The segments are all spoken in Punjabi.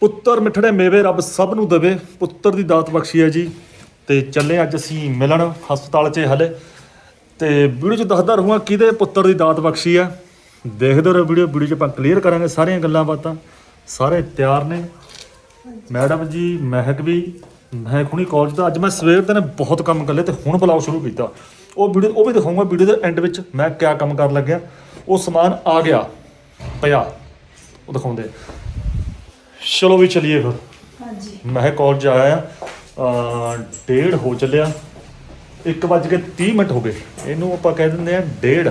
ਪੁੱਤਰ ਮਿੱਠੜੇ ਮੇਵੇ ਰੱਬ ਸਭ ਨੂੰ ਦੇਵੇ। ਪੁੱਤਰ ਦੀ ਦਾਤ ਬਖਸ਼ੀ ਹੈ ਜੀ। ਤੇ ਚੱਲੇ ਅੱਜ ਅਸੀਂ ਮਿਲਣ ਹਸਪਤਾਲ 'ਚ ਹਲੇ। ਤੇ ਵੀਡੀਓ 'ਚ ਦੱਸਦਾ ਰਹੂੰਗਾ ਕਿਹਦੇ ਪੁੱਤਰ ਦੀ ਦਾਤ ਬਖਸ਼ੀ ਹੈ। ਦੇਖਦੇ ਰਹੋ ਵੀਡੀਓ। ਵੀਡੀਓ 'ਚ ਆਪਾਂ ਕਲੀਅਰ ਕਰਾਂਗੇ ਸਾਰੀਆਂ ਗੱਲਾਂ ਬਾਤਾਂ। ਸਾਰੇ ਤਿਆਰ ਨੇ। ਮੈਡਮ ਜੀ, ਮਹਿਕ ਵੀ। ਮਹਿਕ ਹੁਣੀ ਕਾਲਜ ਦਾ। ਅੱਜ ਮੈਂ ਸਵੇਰ ਦੇ ਨੇ ਬਹੁਤ ਕੰਮ ਕਰ ਲਿਆ ਤੇ ਹੁਣ ਬੁਲਾਓ ਸ਼ੁਰੂ ਕੀਤਾ। ਉਹ ਵੀਡੀਓ ਉਹ ਵੀ ਦਿਖਾਊਂਗਾ ਵੀਡੀਓ ਦੇ ਐਂਡ ਵਿੱਚ ਮੈਂ ਕਿਆ ਕੰਮ ਕਰਨ ਲੱਗਿਆ। ਉਹ ਸਮਾਨ ਆ ਗਿਆ। ਪਿਆ। ਉਹ ਦਿਖਾਉਂਦੇ। ਚਲੋ ਵੀ ਚਲੀਏ ਫਿਰ। ਹਾਂਜੀ। ਮੈਂ ਕਾਲਜ ਆਇਆ ਆ ਡੇਢ ਹੋ ਚੱਲਿਆ। 1 ਵੱਜ ਕੇ 30 ਮਿੰਟ ਹੋ ਗਏ। ਇਹਨੂੰ ਆਪਾਂ ਕਹਿ ਦਿੰਦੇ ਆ ਡੇਢ।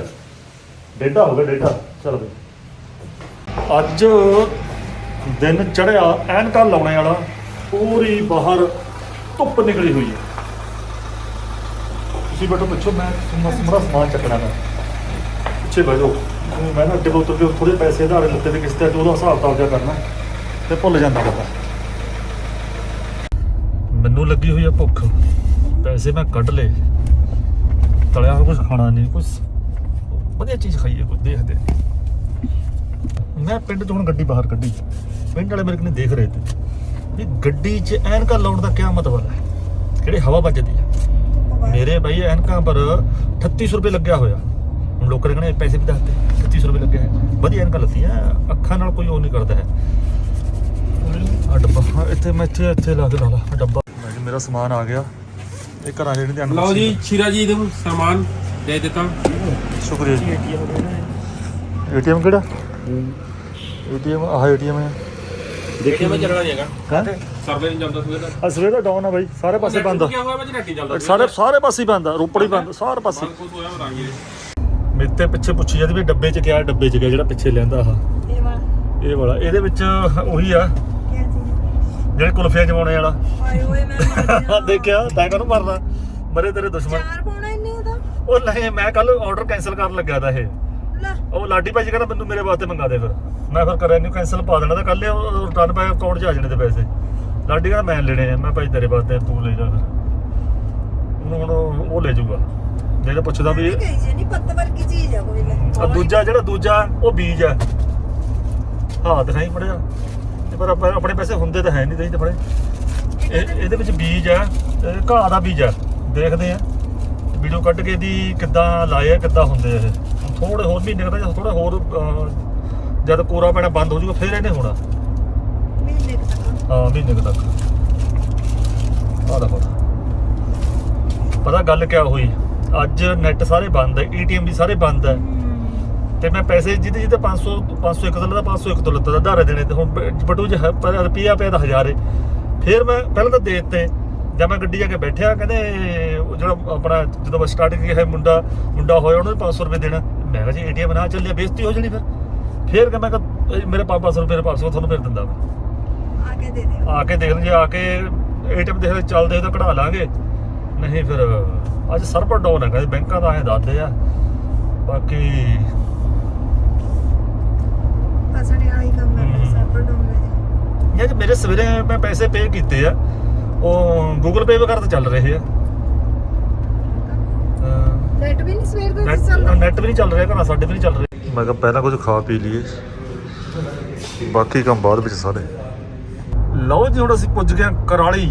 ਡੇਢਾ ਹੋ ਗਿਆ ਡੇਢਾ। ਚਲ ਬਈ। ਅੱਜ ਦਿਨ ਚੜਿਆ ਐਨਕਾਂ ਲਾਉਣੇ ਵਾਲਾ ਪੂਰੀ ਬਾਹਰ ਧੁੱਪ ਨਿਕਲੀ ਹੋਈ ਹੈ। ਤੁਸੀਂ ਬੈਠੋ ਪਿੱਛੋਂ ਮੈਂ ਸਮਰਾ ਸਮਾਨ ਚੱਕਣਾ ਮੈਂ ਪਿੱਛੇ ਬੈਠੋ ਮੈਂ ਨਾ ਅੱਡੇ ਤੋਂ ਉੱਤਰ ਕੇ ਥੋੜੇ ਪੈਸੇ ਆਧਾਰੇ ਲੱਤੇ ਤੇ ਕਿਸ਼ਤੇ ਤੇ ਉਹਦਾ ਹਿਸਾਬ ਤਾਬ ਕਰਨਾ। ਤੇ ਭੁੱਲ ਜਾਂਦਾ ਬੰਦਾ। ਮੈਨੂੰ ਲੱਗੀ ਹੋਈ ਆ ਭੁੱਖ। ਪੈਸੇ ਮੈਂ ਕੱਢ ਲਏ। ਤਲਿਆ ਹੋਇਆ ਕੁਝ ਖਾਣਾ ਨਹੀਂ ਕੁਝ ਵਧੀਆ ਚੀਜ਼ ਖਾਈਏ ਕੁਝ ਦੇਖਦੇ ਮੈਂ ਪਿੰਡ ਤੋਂ ਹੁਣ ਗੱਡੀ ਬਾਹਰ ਕੱਢੀ। ਪਿੰਡ ਵਾਲੇ ਮੇਰੇ ਕੋਲ ਦੇਖ ਰਹੇ ਤੇ। ਵੀ ਗੱਡੀ 'ਚ ਐਨਕਾਂ ਲਾਉਣ ਦਾ ਕੀ ਮਤਲਬ ਹੈ? ਕਿਹੜੀ ਹਵਾ ਵੱਜਦੀ ਹੈ ਮੇਰੇ ਬਾਈ ਐਨਕਾਂ ਪਰ 3800 ਰੁਪਏ ਲੱਗਿਆ ਹੋਇਆ। ਹੁਣ ਲੋਕਾਂ ਨੇ ਕਹਿੰਦੇ ਪੈਸੇ ਵੀ ਦੱਸਦੇ 3800 ਰੁਪਏ ਲੱਗਿਆ ਹੈ। ਵਧੀਆ ਐਨਕਾਂ ਲੱਤੀਆਂ ਅੱਖਾਂ ਨਾਲ ਕੋਈ ਉਹ ਨਹੀਂ ਕਰਦਾ ਹੈ। ਆ ਡੱਬਾ। ਇੱਥੇ ਮੈਂ ਇੱਥੇ ਇੱਥੇ ਲਾ ਕੇ ਲਾ ਲਾ ਆਹ ਡੱਬਾ। ਮੈਂ ਜੀ ਮੇਰਾ ਸਮਾਨ ਆ ਗਿਆ। ਇਹ ਘਰਾਂ ਜਿਹੜੀ ਦੀ ਲਓ ਜੀ ਸ਼ੀਰਾ ਜੀ ਨੂੰ ਸਨਮਾਨ ਦੇ ਦਿੱਤਾ। ਸ਼ੁਕਰੀਆ ਜੀ। ਏਟੀਐਮ ਕਿਹੜਾ? ਏਟੀਐਮ ਆਹ ਏਟੀਐਮ ਹੈ। ਦੇਖਿਆ ਮੈਂ ਚੱਲਣਾ ਨਹੀਂ ਹੈਗਾ। ਹਾਂ? ਸਰਵੇ ਨਹੀਂ ਚੱਲਦਾ ਸਵੇਰ ਦਾ। ਆ ਸਵੇਰ ਦਾ ਡਾਊਨ ਆ ਬਾਈ ਸਾਰੇ ਪਾਸੇ ਬੰਦ ਆ। ਕੀ ਹੋਇਆ ਮੈਂ ਨੈਟ ਨਹੀਂ ਚੱਲਦਾ ਸਾਰੇ ਸਾਰੇ ਪਾਸੇ ਹੀ ਬੰਦ ਆ ਰੋਪੜ ਹੀ ਬੰਦ ਸਾਰੇ ਪਾਸੇ। ਕੁਝ ਹੋਇਆ ਮੈਂ ਰਾਂਗੀ ਮੇਰੇ ਤੇ ਪਿੱਛੇ ਪੁੱਛੀ ਜਾਂਦੀ ਵੀ ਡੱਬੇ 'ਚ ਗਿਆ ਡੱਬੇ 'ਚ ਗਿਆ ਜਿਹੜਾ ਪਿੱਛੇ ਲੈਂਦਾ ਆਹ। ਇਹ ਵਾਲਾ। ਇਹ ਵਾਲਾ ਇਹਦੇ ਵਿੱਚ ਉਹੀ ਆ। ਜਿਹੜੇ ਕੁਲਫੀਆਂ ਜਮਾਉਣੇ ਵਾਲਾ ਆਏ ਓਏ ਮੈਂ ਮਰ ਆ ਗਿਆ ਦੇਖਿਆ ਤੈਂ ਕਾਹਨੂੰ ਮਰਦਾ ਮਰੇ ਤੇਰੇ ਦੁਸ਼ਮਣ। ਚਾਰ ਪਾਉਣਾ ਇੰਨੇ ਦਾ ਉਹ ਨਹੀਂ ਮੈਂ ਕੱਲ ਆਰਡਰ ਕੈਨਸਲ ਕਰਨ ਲੱਗਿਆ ਤਾਂ ਇਹ। ਲੈ। ਉਹ ਲਾਡੀ ਭਾਜੀ ਕਹਿੰਦਾ ਮੈਨੂੰ ਮੇਰੇ ਵਾਸਤੇ ਮੰਗਾ ਦੇ ਫਿਰ। ਮੈਂ ਫਿਰ ਕਰਿਆ ਨਹੀਂ ਕੈਨਸਲ ਪਾ ਦੇਣਾ ਤਾਂ ਕੱਲ ਰਿਟਰਨ ਪੈ ਅਕਾਊਂਟ 'ਚ ਆ ਜਾਣੇ ਤੇ ਪੈਸੇ। ਲਾਡੀ ਕਹਿੰਦਾ ਮੈਂ ਲੈਣੇ ਆ। ਮੈਂ ਭਾਈ ਤੇਰੇ ਵਾਸਤੇ ਤੂੰ ਲੈ ਜਾ ਫਿਰ। ਉਹਨੂੰ ਹੁਣ ਉਹ ਲੈ ਜਾਊਗਾ। ਜਿਹੜਾ ਪੁੱਛਦਾ ਵੀ ਇਹ ਕਹੀ ਜੇ ਨਹੀਂ ਪੱਤ ਵਰਗੀ ਚੀਜ਼ ਆ ਕੋਈ ਲੈ। ਆ ਦੂਜਾ ਜਿਹੜਾ ਦੂਜਾ ਉਹ ਬੀਜ ਆ। ਹਾਂ ਦਿਖਾਈ ਮੜਿਆ। ਤੇ ਪਰ ਆਪਾਂ- ਆਪਣੇ ਪੈਸੇ ਹੁੰਦੇ ਤਾਂ ਹੈ ਨਹੀਂ ਦਹੀਂ ਤੇ ਫੜੇ ਇਹ ਇਹਦੇ ਵਿੱਚ ਬੀਜ ਆ ਇਹ ਘਾਹ ਦਾ ਬੀਜ ਆ ਦੇਖਦੇ ਆ। ਵੀਡੀਓ ਕੱਢ ਕੇ ਦੀ ਕਿੱਦਾਂ ਲਾਏ ਆ ਕਿੱਦਾਂ ਹੁੰਦੇ ਆ ਇਹ। ਥੋੜੇ ਹੋਰ ਮਹੀਨੇ ਕਹਿੰਦਾ ਥੋੜਾ ਹੋਰ ਅਹ, ਜਦ ਕੋਰਾ ਪੈਣਾ ਬੰਦ ਹੋ ਜਾਊਗਾ ਫਿਰ ਇਹਨੇ ਹੋਣਾ। ਮਹੀਨੇ ਕੁ ਤੱਕ। ਹਾਂ ਮਹੀਨੇ ਕੁ ਤੱਕ। ਦਾ ਪਤਾ ਗੱਲ ਕਿਆ ਹੋਈ? ਅੱਜ ਨੈਟ ਸਾਰੇ ਬੰਦ ਹੈ ਏਟੀਐਮ ਵੀ ਸਾਰੇ ਬੰਦ ਹੈ ਤੇ ਮੈਂ ਪੈਸੇ ਜਿਹਦੇ ਜਿਹਦੇ 500 501 ਤੋਂ ਲੱਦਾ 501 ਤੋਂ ਲੱਦਾ ਧਾਰੇ ਦੇਣੇ ਤੇ ਹੁਣ ਬਟੂ ਚ ਰੁਪਿਆ ਪਿਆ ਹਜ਼ਾਰ ਏ। ਫਿਰ ਮੈਂ ਪਹਿਲਾਂ ਤਾਂ ਦੇ ਦਿੱਤੇ ਜਦ ਮੈਂ ਗੱਡੀ ਜਾ ਕੇ ਬੈਠਿਆ ਕਹਿੰਦੇ ਜਿਹੜਾ ਆਪਣਾ ਜਦੋਂ ਮੈਂ ਸਟਾਰਟਿੰਗ ਕੀਤਾ ਹੈ ਮੁੰਡਾ ਮੁੰਡਾ ਹੋਇਆ ਉਹਨੂੰ 500 ਰੁਪਏ ਦੇਣਾ। ਮੈਂ ਕਿਹਾ ਜੀ ਏਟੀਐਮ ਨਾ ਚੱਲਿਆ ਬੇਇੱਜ਼ਤੀ ਹੋ ਜਾਣੀ ਫਿਰ। ਫਿਰ ਕਿ ਮੈਂ ਇਹ ਮੇਰੇ 500 ਰੁਪਏ ਵਾਪਸ ਤੁਹਾਨੂੰ ਫਿਰ ਦਿੰਦਾ ਆ ਕੇ ਦੇ ਦਿਓ। ਆ ਕੇ ਦੇਖ ਲੈ ਜੇ ਆ ਕੇ ਏਟੀਐਮ ਦੇਖਦੇ ਚੱਲਦੇ ਤਾਂ ਕਢਾ ਲਾਂਗੇ। ਨਹੀਂ ਫਿਰ ਅੱਜ ਸਰਵਰ ਡਾਊਨ ਹੈ ਕਹਿੰਦੇ ਬੈਂਕਾਂ ਦਾ ਐਂ ਦੱਸਦੇ ਆ। ਬਾਕੀ ਪਸੜੇ ਵਾਲੀ ਕੰਮ ਹੈ ਮੇਰੇ ਸਵੇਰੇ ਮੈਂ ਪੈਸੇ ਪੇ ਕੀਤੇ ਆ ਉਹ ਗੂਗਲ ਪੇ ਵਗੈਰਾ ਤੇ ਚੱਲ ਰਹੇ ਆ। ਨੈਟ ਵੀ ਨਹੀਂ ਸਵੇਰ ਦਾ ਨੈਟ ਚੱਲਦਾ ਨੈਟ ਵੀ ਨਹੀਂ ਚੱਲ ਰਿਹਾ ਘਰਾਂ ਸਾਡੇ ਵੀ ਨਹੀਂ ਚੱਲ ਰਹੇ। ਮੈਂ ਕਿਹਾ ਪਹਿਲਾਂ ਕੁਝ ਖਾ ਪੀ ਲਈਏ। ਬਾਕੀ ਕੰਮ ਬਾਅਦ ਵਿੱਚ ਸਾਰੇ। ਲਓ ਜੀ ਹੁਣ ਅਸੀਂ ਪੁੱਜ ਗਏ ਹਾਂ ਕਰਾਲੀ।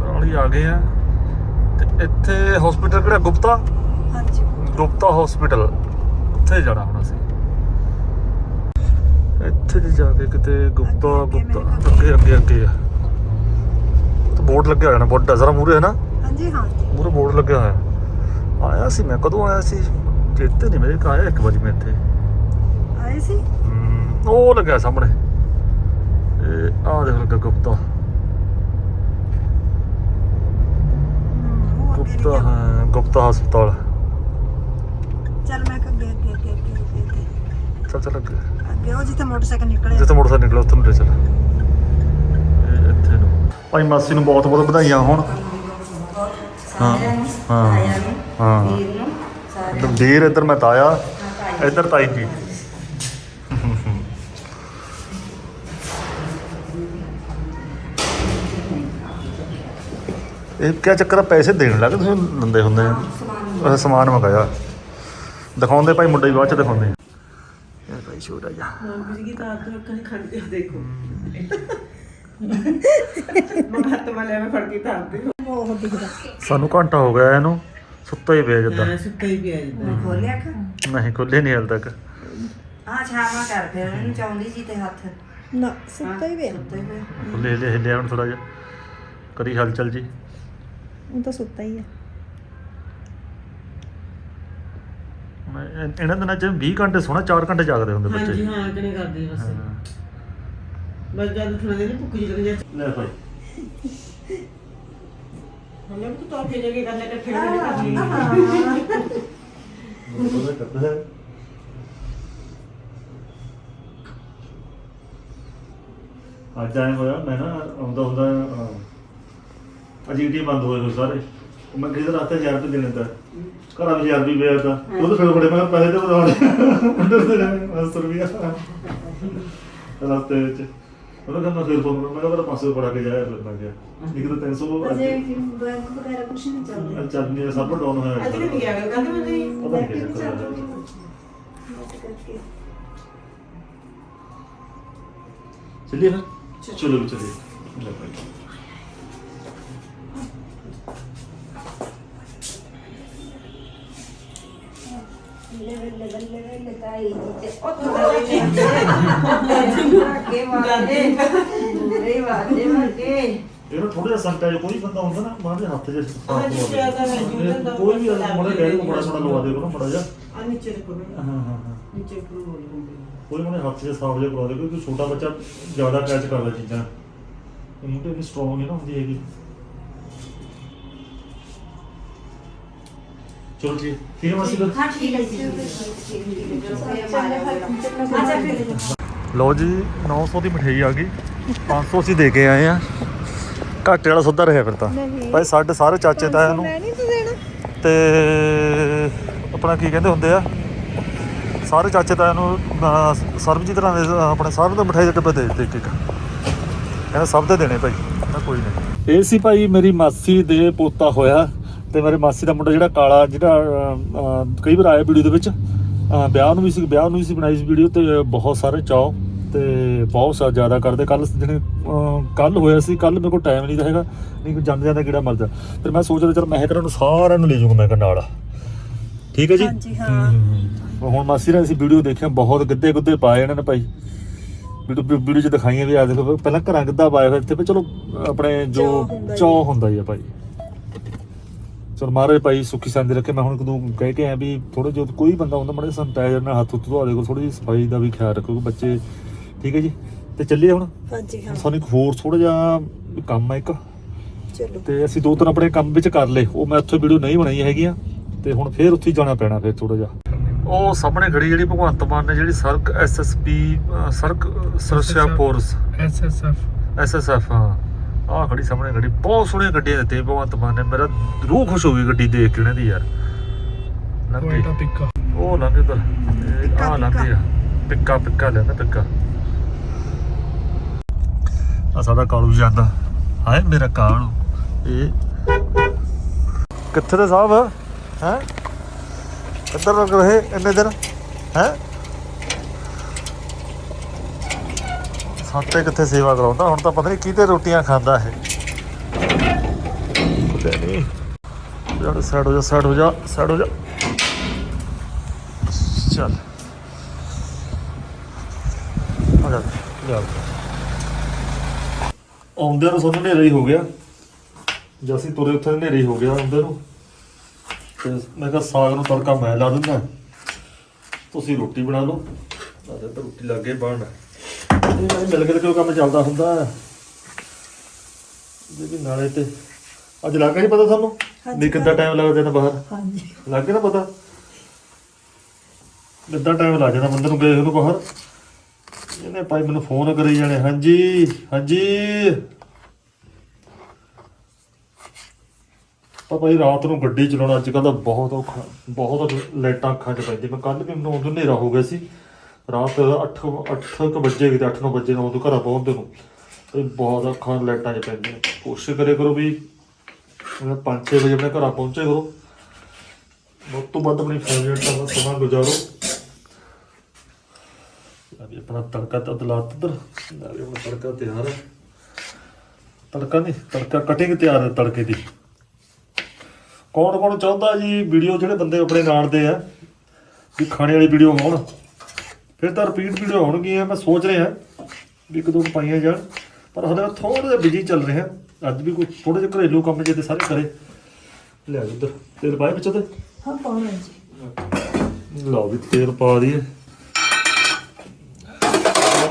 ਕਰਾਲੀ ਆ ਗਏ ਆ। ਤੇ ਇੱਥੇ ਹਸਪੀਟਲ ਕਿਹੜਾ ਗੁਪਤਾ? ਹਾਂਜੀ ਗੁਪਤਾ। ਹਸਪੀਟਲ ਉੱਥੇ ਜਾਣਾ ਹੁਣ ਅਸੀਂ। ਇੱਥੇ ਜੀ ਜਾ ਕੇ ਕਿਤੇ ਗੁਪਤਾ ਗੁਪਤਾ। ਅੱਗੇ ਅੱਗੇ ਅੱਗੇ। ਆ ਤੇ ਬੋਰਡ ਲੱਗਿਆ ਹੋਇਆ ਨਾ ਬਹੁਤ ਜ਼ਰਾ ਮੂਰੇ ਹੈ ਨਾ? ਹਾਂਜੀ ਹਾਂਜੀ। ਮੂਰੇ ਬੋਰਡ ਲੱਗਿਆ ਹੋਇਆ। ਆਇਆ ਸੀ ਮੈਂ ਕਦੋਂ ਆਇਆ ਸੀ? ਚੇਤੇ ਨਹੀਂ ਮੇਰੇ ਆਇਆ ਇੱਕ ਵਾਰੀ ਮੈਂ ਇੱਥੇ। ਆਏ ਸੀ? ਉਹ ਲੱਗਿਆ ਸਾਹਮਣੇ। ਇਹ ਆਹ ਦੇਖ ਲੱਗਾ ਗੁਪਤਾ। ਗੁਪਤਾ। ਹਾਂ ਗੁਪਤਾ ਹਸਪਤਾਲ ਚੱਲ ਮੈਂ ਅੱਗੇ ਅੱਗੇ ਅੱਗੇ ਅੱਗੇ ਅੱਗੇ ਅੱਗੇ ਚੱਲ ਚੱਲ ਅੱਗੇ। ਅੱਗੇ ਉਹ ਜਿੱਥੇ ਮੋਟਰਸਾਈਕਲ ਨਿਕਲਿਆ। ਜਿੱਥੇ ਮੋਟਰਸਾਈਕਲ ਨਿਕਲਿਆ ਉੱਥੇ ਨੂੰ ਲੈ ਚੱਲ। ਇਹ ਇੱਥੇ ਨੂੰ। ਭਾਈ ਮਾਸੀ ਨੂੰ ਬਹੁਤ ਬਹੁਤ ਵਧਾਈਆਂ ਹੋਣ। ਹਾਂ ਹਾਂ ਹਾਂ। ਇੱਧਰ ਵੀਰ ਇੱਧਰ ਮੈਂ ਤਾਇਆ ਇੱਧਰ ਤਾਈ ਜੀ। ਇਹ ਕਿਆ ਚੱਕਰ ਆ? ਪੈਸੇ ਦੇਣ ਲੱਗ ਤੁਸੀਂ ਦਿੰਦੇ ਹੁੰਦੇ ਆ। ਸਮਾਨ ਮੰਗਾਇਆ। ਦਿਖਾਉਂਦੇ ਭਾਈ ਮੁੰਡੇ ਵੀ ਬਾਅਦ ਚ ਦਿਖਾਉਂਦੇ ਛੋਟਾ ਜਿਹਾ। ਬਿਜਲੀ ਤਾਰ ਤੋਂ ਅੱਖਾਂ ਖੜ ਕੇ ਦੇਖੋ। ਮੈਂ ਹੱਥ ਵਾਲੇ ਮੈਂ ਫੜ ਕੇ ਤਾਰ ਦੇ ਉਹ ਦਿਖਦਾ। ਸਾਨੂੰ ਘੰਟਾ ਹੋ ਗਿਆ ਇਹਨੂੰ ਸੁੱਤਾ ਹੀ ਪਿਆ ਜਿੱਦਾਂ। ਹਾਂ ਸੁੱਤਾ ਹੀ ਪਿਆ ਜੀ ਖੋਲਿਆ ਨਹੀਂ ਖੁੱਲੇ ਨਹੀਂ ਹਾਲ ਤੱਕ। ਆ ਛਾਵਾਂ ਕਰ ਫਿਰ ਉਹਨੂੰ ਚਾਉਂਦੀ ਸੀ ਤੇ ਹੱਥ। ਨਾ ਸੁੱਤਾ ਹੀ ਪਿਆ। ਖੁੱਲੇ ਹਿੱਲੇ ਹਿੱਲਿਆ ਹੁਣ ਥੋੜਾ ਜਿਹਾ। ਕਰੀ ਹਲਚਲ ਜੀ। ਉਹ ਤਾਂ ਸੁੱਤਾ ਹੀ ਆ ਮੈਂ ਇਹ- ਇਹਨਾਂ ਦਿਨਾਂ ਚ 20 ਘੰਟੇ ਸੋਣਾ 4 ਘੰਟੇ ਜਾਗਦੇ ਹੁੰਦੇ ਹਾਂਜੀ ਬੱਚੇ ਹਾਂ ਕਿਨੇ ਕਰਦੇ ਬਸ। ਬਸ ਜਦ ਥੋੜਾ ਜਿਹਾ ਭੁੱਖ ਜੀ ਲੱਗ ਜਾ। ਲੈ ਭਾਈ। ਹਲੇ ਤੂੰ ਤਾਂ ਫੇਰ ਕੇ ਕਰਨੇ ਤੇ ਫੇਰ ਨਹੀਂ ਕਰਨੀ। ਉਹਦਾ ਕਰਦਾ ਹੈ। ਅੱਜ ਆਏ ਹੋਇਆ ਮੈਂ ਨਾ ਆਉਂਦਾ ਹੁੰਦਾ ਅਜੀਟੀ ਬੰਦ ਹੋਏ ਹੋਏ ਸਾਰੇ। ਉਹ ਮੈਂ ਕਿਸੇ ਰਾਤੇ 1000 ਰੁਪਏ ਦੇਣੇ ਤਾਂ ਘਰਾਂ ਵਿੱਚ 1000 ਰੁਪਏ ਪਿਆ ਤਾਂ ਉਹ ਤਾਂ ਫਿਰ ਬੜੇ ਮੈਂ ਕਿਹਾ ਪੈਸੇ ਤੇ ਬਤਾਉਣੇ ਅੰਦਰ ਦੇ ਲੈਣੇ 500 ਰੁਪਏ ਰਾਤੇ ਵਿੱਚ ਉਹਨੇ ਕਹਿੰਦਾ ਮੈਂ ਫਿਰ ਫੋਨ ਮੈਂ ਕਿਹਾ ਮੇਰਾ 500 ਪੜਾ ਕੇ ਜਾਇਆ ਫਿਰ ਮੈਂ ਕਿਹਾ ਇੱਕ ਤਾਂ 300 ਅਜੇ ਅੱਜ ਬੈਂਕ ਵਗੈਰਾ ਕੁਛ ਨਹੀਂ ਚੱਲਦਾ ਚੱਲ ਨਹੀਂ ਸਭ ਡਾਊਨ ਹੋਇਆ ਅੱਜ ਨਹੀਂ ਗਿਆ ਕਹਿੰਦੇ ਮੈਂ ਨਹੀਂ ਪਤਾ ਨਹੀਂ ਕਿਹਦਾ ਚੱਲ ਰਿਹਾ ਕਰਕੇ चलिए फिर चलो भी चलिए ਬੱਲੇ ਬੱਲੇ ਬੱਲੇ ਬੱਲੇ ਕਾਈ ਤੇ ਉਹ ਤੋਂ ਅੱਗੇ ਵਾਦੇ ਇਹ ਵਾਦੇ ਵਾਦੇ ਇਹ ਨਾ ਥੋੜਾ ਜਿਹਾ ਸੰਕਟ ਹੈ ਕੋਈ ਬੰਦਾ ਹੁੰਦਾ ਨਾ ਮਾਂ ਦੇ ਹੱਥ 'ਚ ਸਾਫ਼ ਹਾਂਜੀ, ਲਵਾ ਦੇ। ਜ਼ਿਆਦਾ ਹੈ, ਜੂਲਨ ਦਾ ਕੋਈ ਵੀ ਬਹੁਤ ਮੋੜੇ ਗਏ ਨੂੰ ਬੜਾ ਸੋਹਣਾ ਲਵਾ ਦੇ ਨਾ ਬੜਾ ਜਿਹਾ। ਆ ਨੀਚੇ ਦੇਖੋ ਹਾਂ ਹਾਂ ਹਾਂ। ਨੀਚੇ ਉੱਪਰ ਬੋਲ ਹੁੰਦੇ ਕੋਈ ਮੋੜੇ ਹੱਥ 'ਚ ਸਾਫ਼ ਜਿਹਾ ਕਰਵਾ ਦੇ ਕਿਉਂਕਿ ਛੋਟਾ ਬੱਚਾ ਜ਼ਿਆਦਾ ਕੈਚ ਕਰਦਾ ਚੀਜ਼ਾਂ। ਇਹ ਮੁੰਡੇ ਵੀ ਸਟਰੋਂਗ ਨਾ ਹੁੰਦੀ ਹੈਗੀ ਫਿਰ ਲਓ ਜੀ 900 ਦੀ ਮਠਿਆਈ ਆ ਗਈ। 500 ਅਸੀਂ ਦੇ ਕੇ ਆਏ ਆ। ਘਾਟੇ ਵਾਲਾ ਸੌਦਾ ਰਿਹਾ ਫਿਰ ਤਾਂ। ਨਹੀਂ। ਭਾਈ ਸਾਡੇ ਸਾਰੇ ਚਾਚੇ ਤਾਇਆਂ ਨੂੰ। ਮੈਂ ਨਹੀਂ ਤੂੰ ਦੇਣਾ। ਤੇ ਆਪਣਾ ਕੀ ਕਹਿੰਦੇ ਹੁੰਦੇ ਆ? ਸਾਰੇ ਚਾਚੇ ਤਾਇਆਂ ਨੂੰ ਅਹ, ਸਰਬਜੀਤ ਤਰ੍ਹਾਂ ਦੇ ਆਪਣੇ ਸਾਰਿਆਂ ਨੂੰ ਮਠਾਈ ਦੇ ਡੱਬੇ ਦੇ ਦਿੱਤੇ ਇੱਕ ਇੱਕ। ਕਹਿੰਦਾ ਸਭ ਦੇ ਦੇਣੇ ਭਾਈ। ਮੈਂ ਕੋਈ ਨਹੀਂ। ਇਹ ਸੀ ਭਾਈ ਮੇਰੀ ਮਾਸੀ ਦੇ ਪੋਤਾ ਹੋਇਆ। ਤੇ ਮੇਰੇ ਮਾਸੀ ਦਾ ਮੁੰਡਾ ਜਿਹੜਾ ਕਾਲਾ ਜਿਹੜਾ ਕਈ ਵਾਰ ਆਇਆ ਵੀਡੀਓ ਦੇ ਵਿੱਚ ਵਿਆਹ ਨੂੰ ਵੀ ਸੀ ਵਿਆਹ ਨੂੰ ਵੀ ਸੀ ਬਣਾਈ ਸੀ ਵੀਡੀਓ ਤੇ ਬਹੁਤ ਸਾਰੇ ਚਾਅ ਤੇ ਬਹੁਤ ਸਾ ਜ਼ਿਆਦਾ ਕਰਦੇ। ਕੱਲ ਜਿਹੜੇ ਕੱਲ ਹੋਇਆ ਸੀ ਕੱਲ ਮੇਰੇ ਕੋਲ ਟਾਈਮ ਨਹੀਂ ਹੈਗਾ ਨਹੀਂ ਜਾਂਦੇ ਜਾਂਦੇ ਕਿਹੜਾ ਮਰਦਾ। ਫਿਰ ਮੈਂ ਸੋਚਦਾ ਚਲ ਮੈਂ ਕਿਹਾ ਨੂੰ ਸਾਰਿਆਂ ਨੂੰ ਲੈ ਜਾਊਂਗਾ ਮੈਂ ਨਾਲ। ਠੀਕ ਹੈ ਜੀ? ਹਾਂਜੀ, ਹਾਂ। ਹੁਣ ਮਾਸੀ ਨੇ ਅਸੀਂ ਵੀਡੀਓ ਦੇਖਿਆ ਬਹੁਤ ਗੱਦੇ ਗੁੱਦੇ ਪਾਏ ਇਹਨਾਂ ਨੇ ਭਾਈ। ਵੀਡੀਓ ਵੀਡੀਓ ਚ ਦਿਖਾਈਆਂ ਵੀ ਆ ਦੇਖੋ ਪਹਿਲਾਂ ਘਰਾਂ ਗਿੱਧਾ ਪਾਇਆ ਫਿਰ ਇੱਥੇ ਵੀ ਚਲੋ ਆਪਣੇ ਜੋ ਚੌ ਹੁੰਦਾ ਹੀ ਆ ਭਾਈ। ਚਲ ਮਹਾਰਾਜ ਭਾਈ ਸੁੱਖੀ ਸੰਦੀ ਰੱਖੇ ਮੈਂ ਹੁਣ ਕਦੋਂ ਕਹਿ ਕੇ ਆਇਆ ਵੀ ਥੋੜੇ ਜੋ ਕੋਈ ਬੰਦਾ ਹੁੰਦਾ ਮੜੇ ਸੈਨਟਾਈਜ਼ਰ ਨਾਲ ਹੱਥ ਉੱਤ ਧਵਾ ਦੇ ਕੋਲ ਥੋੜੀ ਜਿਹੀ ਸਫ਼ਾਈ ਦਾ ਵੀ ਖਿਆਲ ਰੱਖੋ ਕਿ ਬੱਚੇ ਠੀਕ ਹੈ ਜੀ? ਤੇ ਚੱਲੀਏ ਹੁਣ? ਹਾਂਜੀ ਹਾਂ। ਸਾਨੂੰ ਇੱਕ ਹੋਰ ਥੋੜਾ ਜਿਹਾ ਕੰਮ ਆ ਇੱਕ। ਚਲੋ। ਤੇ ਅਸੀਂ ਦੋ ਤਿੰਨ ਆਪਣੇ ਕੰਮ ਵਿੱਚ ਕਰ ਲਏ ਉਹ ਮੈਂ ਉੱਥੇ ਵੀਡੀਓ ਨਹੀਂ ਬਣਾਈ ਹੈਗੀਆਂ ਤੇ ਹੁਣ ਫੇਰ ਉੱਥੇ ਹੀ ਜਾਣਾ ਪੈਣਾ ਫੇਰ ਥੋੜਾ ਜਿਹਾ। ਉਹ ਸਾਹਮਣੇ ਖੜੀ ਜਿਹੜੀ ਭਗਵੰਤ ਮਾਨ ਨੇ ਜਿਹੜੀ ਸਰਕ ਐਸਐਸਪੀ ਸਰਕ ਸੁਰੱਖਿਆ ਫੋਰਸ। ਐਸਐਸਐਫ ਐਸਐਸਐਫ ਹਾਂ। ਆਹ ਖੜੀ ਸਾਹਮਣੇ ਖੜੀ ਬਹੁਤ ਸੋਹਣੀਆਂ ਗੱਡੀਆਂ ਦਿੱਤੀਆਂ ਭਗਵੰਤ ਮਾਨ ਨੇ। ਮੇਰਾ ਰੂਹ ਖੁਸ਼ ਹੋ ਗਈ ਗੱਡੀ ਦੇਖ ਕੇ ਇਹਨਾਂ ਦੀ ਯਾਰ। ਲੰਘ। ਟਿੱਕਾ ਉਹ ਲੰਘ ਇਧਰ ਆਹ ਲੰਘ ਗਿਆ ਪਿੱਕਾ ਪਿੱਕਾ ਲੈਂਦਾ ਪਿੱਕਾ। ਆ ਸਾਡਾ ਕਾਲੂ ਜਾਂਦਾ। ਹਾਏ ਮੇਰਾ ਕਾਲੂ। ਇਹ ਕਿੱਥੇ ਦੇ ਸਾਹਿਬ? ਹੈ? ਕਿੱਧਰ ਲੱਗ ਰਹੇ ਇੰਨੇ ਦਿਨ? ਹੈ? ਸਾਤੇ ਕਿੱਥੇ ਸੇਵਾ ਕਰਾਉਂਦਾ? ਹੁਣ ਤਾਂ ਪਤਾ ਨਹੀਂ ਕਿਹਦੇ ਰੋਟੀਆਂ ਖਾਂਦਾ ਇਹ। ਪਤਾ ਨਹੀਂ ਯਾਰ ਸਾਈਡ ਹੋ ਜਾ ਸਾਈਡ ਹੋ ਜਾ ਸਾਈਡ ਹੋ ਜਾ। ਚੱਲ। ਆ ਜਾ। ਜਾ ਆਉਂਦੇ ਨੂੰ ਸਾਨੂੰ ਹਨੇਰਾ ਹੀ ਹੋ ਗਿਆ। ਜਦ ਅਸੀਂ ਤੁਰੇ ਉੱਥੇ ਹਨੇਰਾ ਹੀ ਹੋ ਗਿਆ ਆਉਂਦੇ ਨੂੰ। ਤੇ ਮੈਂ ਕਿਹਾ ਸਾਗ ਨੂੰ ਤੜਕਾ ਮੈਂ ਲਾ ਦਿੰਦਾ। ਤੁਸੀਂ ਰੋਟੀ ਬਣਾ ਲਓ। ਅਜੇ ਤਾਂ ਰੋਟੀ ਲੱਗੇ ਬਣਨ ਇਹ ਭਾਈ ਮਿਲ ਕੇ ਕੋਈ ਕੰਮ ਚੱਲਦਾ ਹੁੰਦਾ। ਹੈ। ਜੇ ਵੀ ਨਾਲੇ ਤੇ ਅੱਜ ਲੱਗ ਜੀ ਪਤਾ ਤੁਹਾਨੂੰ? ਵੀ ਕਿੰਨਾ ਟਾਈਮ ਲੱਗਦਾ ਨਾ ਬਾਹਰ? ਹਾਂਜੀ। ਲੱਗ ਗਿਆ ਨਾ ਪਤਾ? ਕਿੰਨਾ ਟਾਈਮ ਲੱਗ ਜਾਂਦਾ ਬੰਦੇ ਨੂੰ ਗਏ ਉਹਨੂੰ ਬਾਹਰ? ਇਹਨੇ ਭਾਈ ਮੈਨੂੰ ਫੋਨ ਕਰੀ ਜਾਣੇ। ਹਾਂਜੀ ਹਾਂਜੀ। ਤਾਂ ਭਾਈ ਰਾਤ ਨੂੰ ਗੱਡੀ ਚਲਾਉਣਾ ਅੱਜ ਕੱਲ੍ਹ ਦਾ ਬਹੁਤ ਔਖਾ ਬਹੁਤ ਲਾਈਟਾਂ ਅੱਖਾਂ 'ਚ ਪੈਂਦੀ। ਮੈਂ ਕੱਲ ਵੀ ਮੈਨੂੰ ਉਦੋਂ ਹਨੇਰਾ ਹੋ ਗਿਆ ਸੀ। ਰਾਤ 8 8 ਕੁ ਵਜੇ ਕਿਤੇ 8 9 ਵਜੇ ਨੂੰ ਉਦੋਂ ਘਰਾਂ ਪਹੁੰਚਦੇ ਨੂੰ। ਤੇ ਬਹੁਤ ਅੱਖਾਂ ਲਾਈਟਾਂ 'ਚ ਪੈਂਦੀਆਂ। ਕੋਸ਼ਿਸ਼ ਕਰੇ ਕਰੋ ਵੀ 5-6 ਵਜੇ ਆਪਣੇ ਘਰਾਂ ਪਹੁੰਚੇ ਕਰੋ। ਵੱਧ ਤੋਂ ਵੱਧ ਆਪਣੀ ਫੈਮਿਲੀ ਨਾਲ ਸਮਾਂ ਗੁਜ਼ਾਰੋ। ਆਪਣਾ ਤੜਕਾ ਤਾਂ ਉਧਰ ਉਧਰ। ਲੈ ਵੀ ਆਪਣਾ ਤੜਕਾ ਤਿਆਰ ਹੈ। ਤੜਕਾ ਨਹੀਂ, ਤੜਕਾ ਕਟਿੰਗ ਤਿਆਰ ਹੈ ਤੜਕੇ ਦੀ। ਕੌਣ ਕੌਣ ਚਾਹੁੰਦਾ ਜੀ ਵੀਡੀਓ ਜਿਹੜੇ ਬੰਦੇ ਆਪਣੇ ਨਾਲ ਦੇ ਆ, ਵੀ ਖਾਣੇ ਵਾਲੀ ਵੀਡੀਓ ਹੋਣ ਫਿਰ ਤਾਂ ਰਿਪੀਟ ਵੀਡੀਓ ਹੋਣਗੀਆਂ ਮੈਂ ਸੋਚ ਰਿਹਾ ਵੀ ਇੱਕ ਦੋ ਪਾਈਆਂ ਜਾਣ ਪਰ ਹਲੇ ਥੋੜਾ ਜਿਹਾ ਬਿਜ਼ੀ ਚੱਲ ਰਿਹਾ। ਅੱਜ ਵੀ ਕੋਈ ਥੋੜੇ ਜਿਹੇ ਘਰੇਲੂ ਕੰਮ ਜੇ ਤੇ ਸਾਰੇ ਕਰੇ। ਲਿਆ ਉਧਰ ਤੇਲ ਪਾਏ ਵਿੱਚ ਤੇ। ਹਾਂ ਪਾਉਣਾ ਜੀ। ਲਓ ਵੀ ਤੇਲ ਪਾ ਦਈਏ।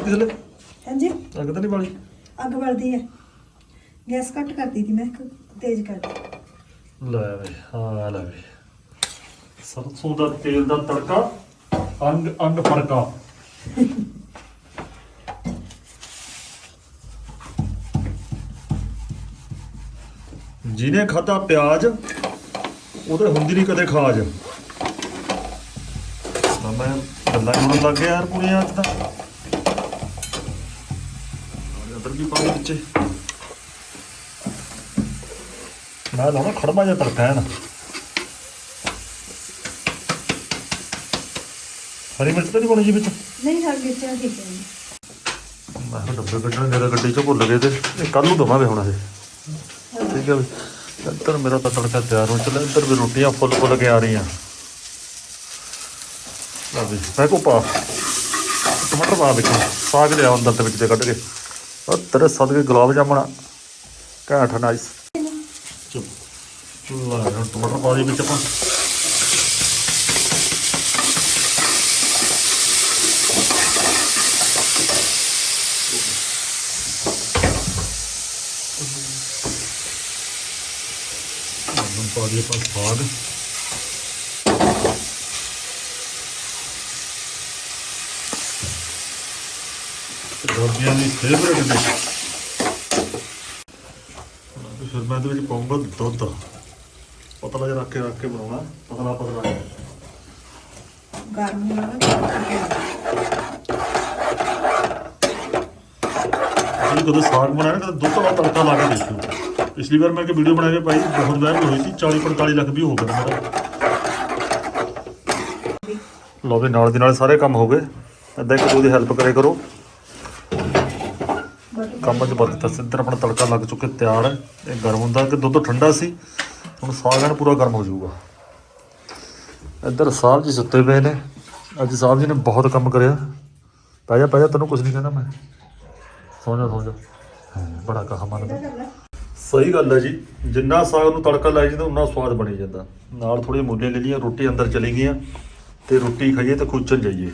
ਕਿਸ ਲੈ? ਹਾਂਜੀ? ਅੱਗ ਤਾਂ ਨਹੀਂ ਵਾਲੀ ਅੱਗ ਬਲਦੀ ਹੈ। ਗੈਸ ਘੱਟ ਕਰ ਦਿੱਤੀ ਮੈਂ ਤੇਜ਼ ਕਰ ਦਿੱਤੀ ਲੈ ਵੇ ਹਾਂ ਲੈ ਵੇ। ਸਰਸੋਂ ਦਾ ਤੇਲ ਦਾ ਤੜਕਾ ਅੰਗ ਅੰਗ ਫੜਕਾ। ਜਿਹਨੇ ਖਾਧਾ ਪਿਆਜ਼, ਉਹਦੇ ਹੁੰਦੀ ਨਹੀਂ ਕਦੇ ਖਾਜ। ਨਾ ਮੈਂ ਗੱਲਾਂ ਜੁੜਨ ਲੱਗ ਗਿਆ ਯਾਰ ਪੂਰੀ ਅੱਜ ਤਾਂ। ਅੰਦਰ ਵੀ ਪਾਣੀ ਵਿੱਚ। ਮੈਂ ਲਾਉਣਾ ਖੜਮਾ ਜਿਹਾ ਤੜਕਾ ਹੈ ਨਾ ਹਰੀ ਮਿਰਚ ਤਾਂ ਨਹੀਂ ਪਾਉਣੀ ਜੀ ਵਿੱਚ? ਨਹੀਂ ਹਰ ਆ ਠੀਕ ਹੈ ਮੈਂ ਕਿਹਾ ਡੱਬੇ ਕੱਢਣ ਦੇ ਤਾਂ ਗੱਡੀ ਚੋਂ ਭੁੱਲ ਗਏ ਤੇ ਕੱਲ ਨੂੰ ਦਵਾਂਗੇ ਹੁਣ ਇਹ। ਠੀਕ ਹੈ ਵੀ ਇੱਧਰ ਮੇਰਾ ਤਾਂ ਤੜਕਾ ਤਿਆਰ ਹੋ ਚੱਲਿਆ ਇੱਧਰ ਵੀ ਰੋਟੀਆਂ ਫੁੱਲ ਫੁੱਲ ਕੇ ਆ ਰਹੀਆਂ। ਲੈ ਵੀ ਮੈਂ ਕੋ ਪਾ ਟਮਾਟਰ ਪਾ ਵਿੱਚ ਸਾਗ ਲਿਆ ਅੰਦਰ ਦੇ ਵਿੱਚ ਤੇ ਕੱਢ ਕੇ। ਉਹ ਤੇਰੇ ਸਦਕੇ ਗੁਲਾਬ ਜਾਮਣਾ ਘੈਂਟ ਨਾਈਸ ਚੁੱਪ ਲੈ ਹੁਣ ਟਮਾਟਰ ਪਾ ਦੇ ਵਿੱਚ ਆਪਾਂ ਹੁਣ ਪਾ ਦਈਏ ਆਪਾਂ ਸਾਗ ਗਰਮੀਆਂ ਦੀ ਫੇਵਰੇਟ ਡਿਸ਼ ਫਿਰ ਮੈਂ ਇਹਦੇ ਵਿੱਚ ਪਾਉਂਗਾ ਦੁੱਧ। ਪਤਲਾ ਜਿਹਾ ਰੱਖ ਕੇ ਰੱਖ ਕੇ ਬਣਾਉਣਾ। ਪਤਲਾ ਪਤਲਾ। ਗਰਮ ਹੋਣਾ ਕਦੇ ਸਾਗ ਬਣਾਇਆ ਕਦੇ ਦੁੱਧ ਵਾਲਾ ਤੜਕਾ ਲਾ ਕੇ ਪਿਛਲੀ ਵਾਰ ਮੈਂ ਇੱਕ ਵੀਡੀਓ ਬਣਾ ਕੇ ਪਾਈ ਬਹੁਤ ਵਾਇਰਲ ਹੋਈ ਸੀ 40 45 ਲੱਖ ਵੀ ਹੋ ਗਏ ਮੇਰਾ। ਲਓ ਵੀ ਨਾਲ ਦੀ ਨਾਲ ਸਾਰੇ ਕੰਮ ਹੋ ਗਏ। ਏਦਾਂ ਇੱਕ ਦੋ ਦੀ ਹੈਲਪ ਕਰੇ ਕਰੋ। ਕੰਮ 'ਚ ਬਦਤ ਸਿੱਧਰ ਆਪਣਾ ਤੜਕਾ ਲੱਗ ਚੁੱਕੇ, ਤਿਆਰ ਹੈ। ਇਹ ਗਰਮ ਹੁੰਦਾ ਕਿ ਦੁੱਧ ਠੰਡਾ ਸੀ, ਹੁਣ ਸਾਗ ਐਨ ਪੂਰਾ ਗਰਮ ਹੋ ਜਾਊਗਾ। ਇੱਧਰ ਸਾਹਿਬ ਜੀ ਸੁੱਤੇ ਪਏ ਨੇ। ਅੱਜ ਸਾਹਿਬ ਜੀ ਨੇ ਬਹੁਤ ਕੰਮ ਕਰਿਆ। ਪੈ ਜਾ ਪੈ ਜਾ ਤੈਨੂੰ ਕੁਝ ਨਹੀਂ ਕਹਿੰਦਾ ਮੈਂ। ਸੌਂ ਜਾ ਸੌਂ ਜਾ। ਬੜਾ ਕਹਾ ਮੰਨਦਾ। ਸਹੀ ਗੱਲ ਹੈ ਜੀ। ਜਿੰਨਾ ਸਾਗ ਨੂੰ ਤੜਕਾ ਲਾਈ ਜਾਂਦਾ, ਉਨਾ ਸਵਾਦ ਬਣੀ ਜਾਂਦਾ। ਨਾਲ ਥੋੜੀ ਮੂਲੀਆਂ ਲੈ ਲਈਆਂ ਰੋਟੀ ਅੰਦਰ ਚਲੀ ਗਈਆਂ ਤੇ ਰੋਟੀ ਖਾਈਏ ਤੇ ਖੁੱਚਣ ਜਾਈਏ।